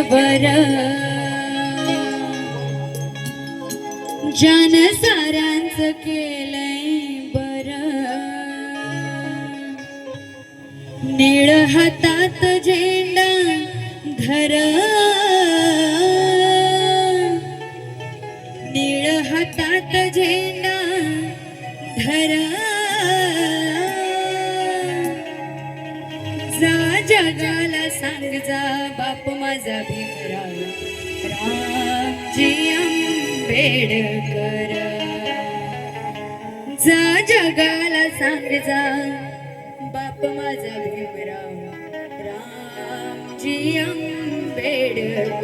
मानवर जन सारांच केलंय बर. निळ हातात झेंडा धर. निळ हातात झेंडा धर. जा जगाला सांग जा बाप माझा भीमराव रामजी आंबेडकर. जा जगाला सांग जा बाप माझा भीमराव रामजी आंबेडकर.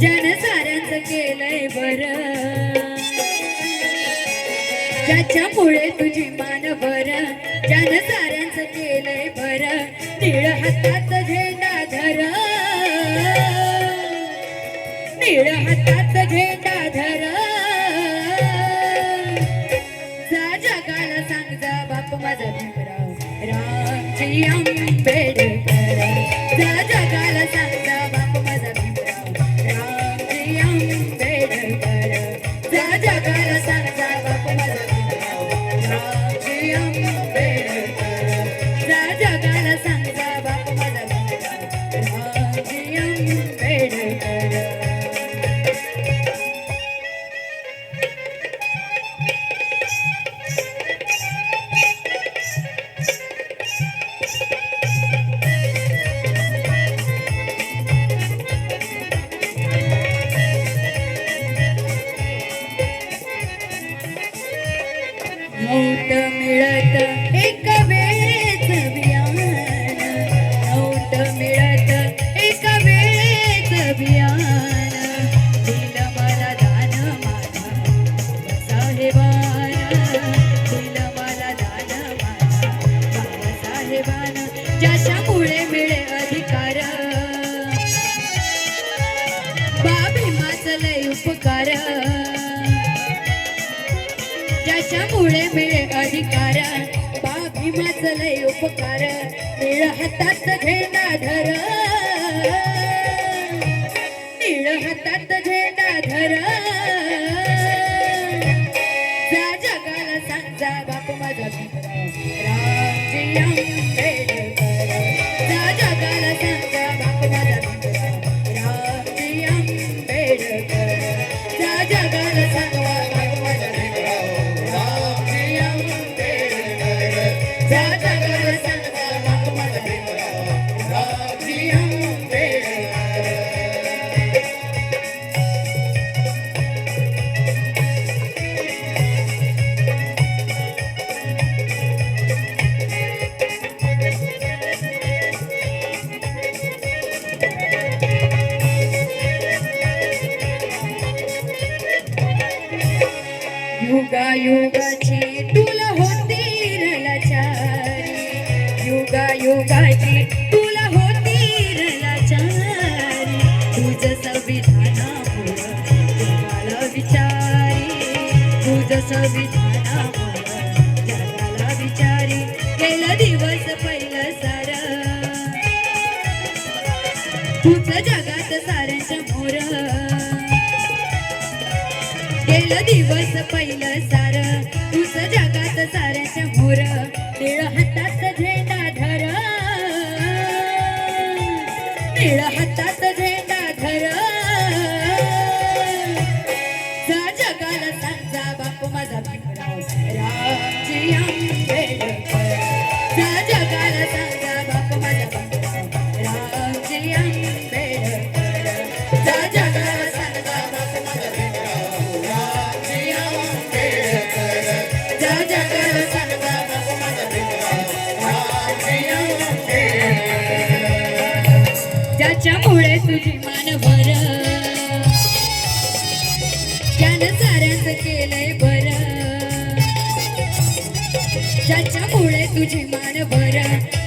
जन साऱ्यांचं केलंय बर. त्याच्यामुळे तुझी मान बर जन साऱ्यांचं केलंय बर. निळ हातात झेंडा धर. निळ हातात झेंडा धर. जा जगाला सांग जा बाप माझा भीमराव रामची आंबेडकर ज्याच्यामुळे मिळे अधिकार बाबी माझलय लय उपकार. निळ हातात झेंडा धर. निळ हातात झेंडा धर. युगा युगाची तुला होती लाचारी युगा युगाची तुला होती लाचारी तुझ संविधानामुळं जगाला विचारी. तुझ संविधानामुळं जगाला विचारी. गेला दिवस पहिलं सार. तुझ जगात साऱ्यांच्या मोर. गेलं दिवस पहिलं सार. तुझ जगात साऱ्याच्या मोर. निळ हात माझे मान भर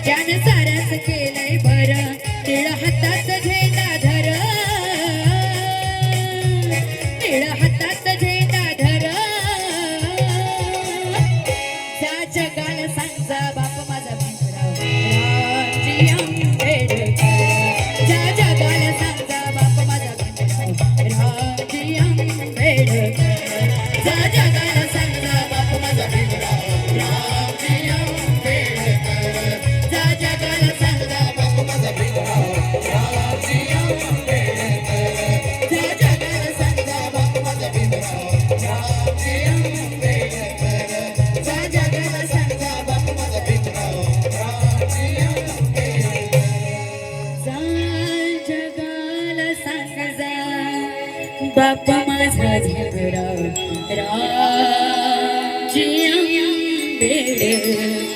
ज्यान सारास केलंय भर. तिळ हातात झेंडा धर. निळ हातात झेंडा धर. त्या जगाला सांगा बाबा बापा माझा झेपडा राम बेड